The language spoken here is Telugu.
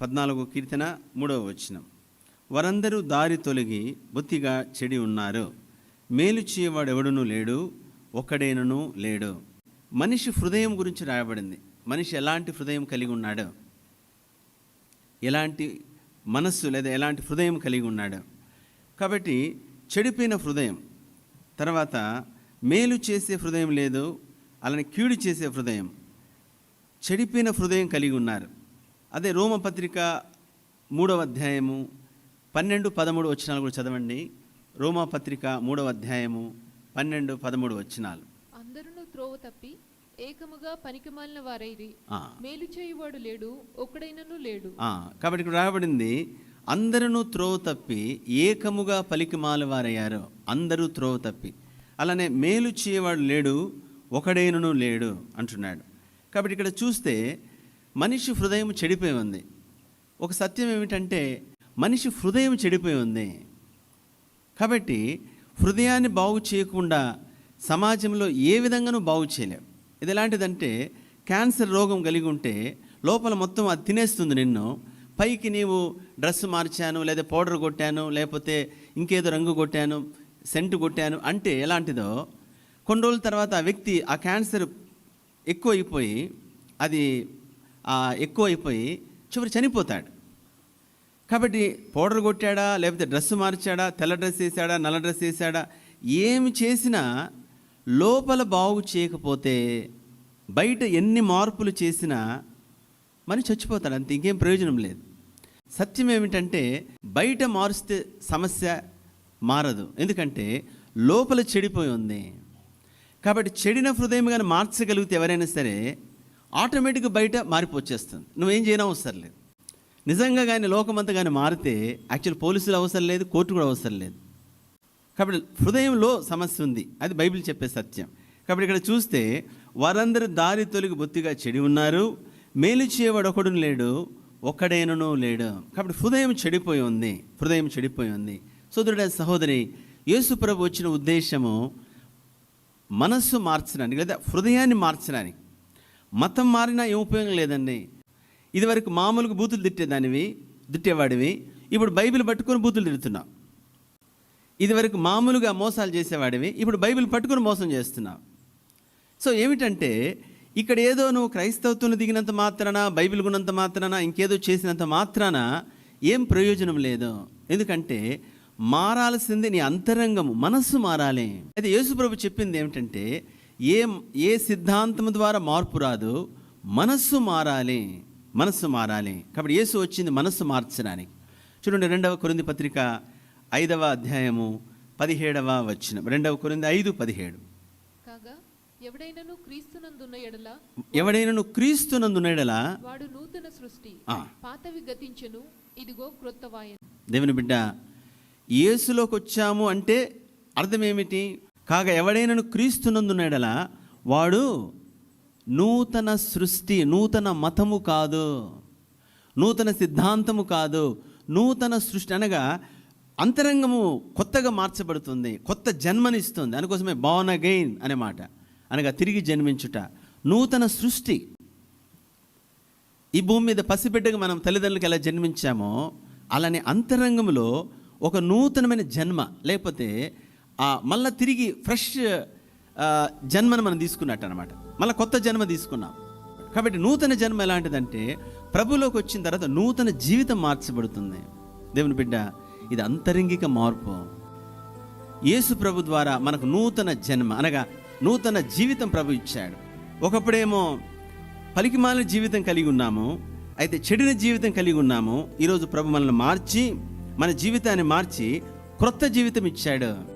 పద్నాలుగు కీర్తన మూడవ వచనం. వారందరూ దారి తొలగి బొత్తిగా చెడి ఉన్నారు. మేలు చేయవాడు ఎవడునూ లేడు ఒక్కడేనను లేడు. మనిషి హృదయం గురించి రాయబడింది. మనిషి ఎలాంటి హృదయం కలిగి ఉన్నాడు? ఎలాంటి మనస్సు లేదా ఎలాంటి హృదయం కలిగి ఉన్నాడు? కాబట్టి చెడిపోయిన హృదయం తర్వాత మేలు చేసే హృదయం లేదు అలానే కీడు చేసే హృదయం చెడిపోయిన హృదయం కలిగి ఉన్నారు. అదే రోమపత్రిక మూడవ అధ్యాయము పన్నెండు పదమూడు వచనాలు కూడా చదవండి. రోమపత్రిక మూడవ అధ్యాయము పన్నెండు పదమూడు వచనాలు. అందరును త్రోవ తప్పి ఏకముగా పనికిమాలిన వారైరి. మేలు చేయువాడు లేడు ఒక్కడైనను లేడు. కాబట్టి ఇక్కడ రాయబడింది అందరూ త్రోవ తప్పి ఏకముగా పలికిమాల వారయ్యారు. అందరూ త్రోవ తప్పి. అలానే మేలు చేయవాడు లేడు ఒకడైనను లేడు అంటున్నాడు. కాబట్టి ఇక్కడ చూస్తే మనిషి హృదయం చెడిపోయి ఉంది. ఒక సత్యం ఏమిటంటే మనిషి హృదయం చెడిపోయి ఉంది. కాబట్టి హృదయాన్ని బాగు చేయకుండా సమాజంలో ఏ విధంగానూ బాగు చేయలేవు ఇది ఎలాంటిదంటే క్యాన్సర్ రోగం కలిగి ఉంటే లోపల మొత్తం అది తినేస్తుంది నిన్ను. పైకి నీవు డ్రెస్ మార్చాను లేదా పౌడర్ కొట్టాను లేకపోతే ఇంకేదో రంగు కొట్టాను సెంటు కొట్టాను అంటే ఎలాంటిదో కొన్ని రోజుల తర్వాత ఆ వ్యక్తి ఆ క్యాన్సర్ ఎక్కువ అయిపోయి అది ఎక్కువ అయిపోయి చివరి చనిపోతాడు. కాబట్టి పౌడర్ కొట్టాడా లేకపోతే డ్రెస్ మార్చాడా తెల్ల డ్రెస్ వేసాడా నల్ల డ్రెస్ వేసాడా ఏమి చేసినా లోపల బాగు చేయకపోతే బయట ఎన్ని మార్పులు చేసినా మనిషి చచ్చిపోతాడు అంత ఇంకేం ప్రయోజనం లేదు. సత్యం ఏమిటంటే బయట మారుస్తే సమస్య మారదు. ఎందుకంటే లోపల చెడిపోయి ఉంది. కాబట్టి చెడిన హృదయం కానీ మార్చగలిగితే ఎవరైనా సరే ఆటోమేటిక్గా బయట మారిపోచ్చేస్తుంది. నువ్వేం చేయడం అవసరం లేదు. నిజంగా కానీ లోకమంతా కానీ మారితే యాక్చువల్ పోలీసులు అవసరం లేదు కోర్టు కూడా అవసరం లేదు. కాబట్టి హృదయంలో సమస్య ఉంది. అది బైబిల్ చెప్పే సత్యం. కాబట్టి ఇక్కడ చూస్తే వారందరూ దారి తొలిగి బొత్తిగా చెడి ఉన్నారు. మేలు చేయవాడు ఒకడు లేడు ఒక్కడైనను లేడు. కాబట్టి హృదయం చెడిపోయి ఉంది. హృదయం చెడిపోయి ఉంది. సోదరుడ సహోదరి యేసు ప్రభు వచ్చిన ఉద్దేశము మనస్సు మార్చడానికి లేదా హృదయాన్ని మార్చడానికి మతం మారినా ఏం ఉపయోగం లేదండి. ఇదివరకు మామూలుగా బూతులు తిట్టేదానివి తిట్టేవాడివి. ఇప్పుడు బైబిల్ పట్టుకొని బూతులు తిడుతున్నావు ఇదివరకు మామూలుగా మోసాలు చేసేవాడివి ఇప్పుడు బైబిల్ పట్టుకొని మోసం చేస్తున్నావు సో ఏమిటంటే ఇక్కడ ఏదో నువ్వు క్రైస్తవత్వం దిగినంత మాత్రాన బైబిల్ ఉన్నంత మాత్రాన ఇంకేదో చేసినంత మాత్రాన ఏం ప్రయోజనం లేదు. ఎందుకంటే మారాల్సింది నీ అంతరంగము మనస్సు మారాలి. అయితే యేసుప్రభు చెప్పింది ఏమిటంటే ఏ ఏ సిద్ధాంతం ద్వారా మార్పు రాదు? మనస్సు మారాలి మనస్సు మారాలి. కాబట్టి యేసు వచ్చింది మనస్సు మార్చడానికి. చూడండి రెండవ కొరింది పత్రిక ఐదవ అధ్యాయము పదిహేడవ వచనం. రెండవ కొరింది ఐదు పదిహేడు. కాగా ఎవడైనను క్రీస్తునందున్న ఎడల? ఎవడైనను క్రీస్తునందునేడలా వాడు నూతన సృష్టి. పాతవి గతించెను ఇదిగో క్రొత్తవాయను. దేవుని బిడ్డ యేసులోకి వచ్చాము అంటే అర్థం ఏమిటి కాగా ఎవడైనను క్రీస్తునందునేడలా వాడు నూతన సృష్టి నూతన మతము కాదు నూతన సిద్ధాంతము కాదు నూతన సృష్టి అనగా అంతరంగము కొత్తగా మార్చబడుతుంది కొత్త జన్మనిస్తుంది అందుకోసమే బాన్ అగైన్ అనే మాట. అనగా తిరిగి జన్మించుట. నూతన సృష్టి. ఈ భూమి మీద పసిబిడ్డగా మనం తల్లిదండ్రులకు ఎలా జన్మించామో అలానే అంతరంగంలో ఒక నూతనమైన జన్మ లేకపోతే మళ్ళీ తిరిగి ఫ్రెష్ జన్మను మనం తీసుకున్నట్టు అనమాట మళ్ళీ కొత్త జన్మ తీసుకున్నాం. కాబట్టి నూతన జన్మ ఎలాంటిదంటే ప్రభులోకి వచ్చిన తర్వాత నూతన జీవితం మార్చబడుతుంది. దేవుని బిడ్డ ఇది అంతరంగిక మార్పు. యేసు ప్రభు ద్వారా మనకు నూతన జన్మ అనగా నూతన జీవితం ప్రభు ఇచ్చాడు. ఒకప్పుడేమో పలికిమాలిన జీవితం కలిగి ఉన్నాము అయితే చెడిన జీవితం కలిగి ఉన్నాము. ఈరోజు ప్రభు మనల్ని మార్చి మన జీవితాన్ని మార్చి క్రొత్త జీవితం ఇచ్చాడు.